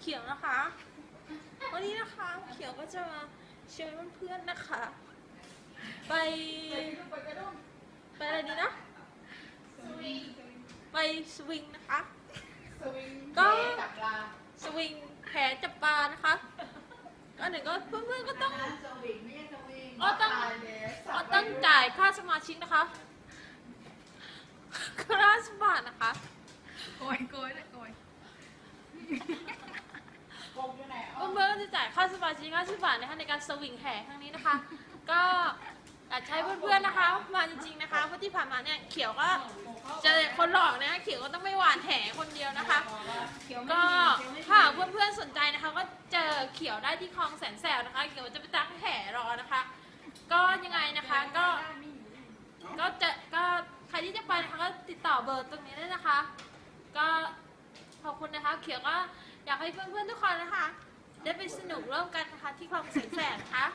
เขียวนะคะ วันนี้นะคะเขียวก็จะมาเชิญเพื่อนๆนะคะ ไปไปอะไรดีนะไปสวิงนะคะสวิงก็จับปลาสวิงแผจับปลานะคะก็หนึ่งก็เพื่อนๆก็ต้องสวิงไม่ใช่สวิงอ๋อต้องตายแล้วก็ต้องจ่ายค่าสมาชิกนะคะค่าสบาทนะคะ โกยโกยเลยโกย กบอยู่ไหน จะจ่ายค่าสมาชิก50บาทนะคะในการสวิงแห่ครั้งนี้นะคะ ก็อยากใช้เพื่อนๆนะคะ มาจริงๆนะคะเพราะที่ผ่านมาเนี่ยเขียวก็เจอคนหลอกนะคะเขียวก็ต้องไม่หวานแห่คนเดียวนะคะ ก็ถ้าเพื่อนๆสนใจนะคะ ก็เจอเขียวได้ที่คลองแสนแสบนะคะ เขียวจะไปตั้งแห่รอนะคะ ก็ยังไงนะคะก็ ก็จะก็ใครที่จะไปนะคะก็ติดต่อเบอร์ตรงนี้ได้นะคะ ก็ขอบคุณนะคะ เขียวก็อยากให้เพื่อนๆทุกคนนะคะ สนุกร่วมกันนะคะที่ความแสนแสบคค่ะ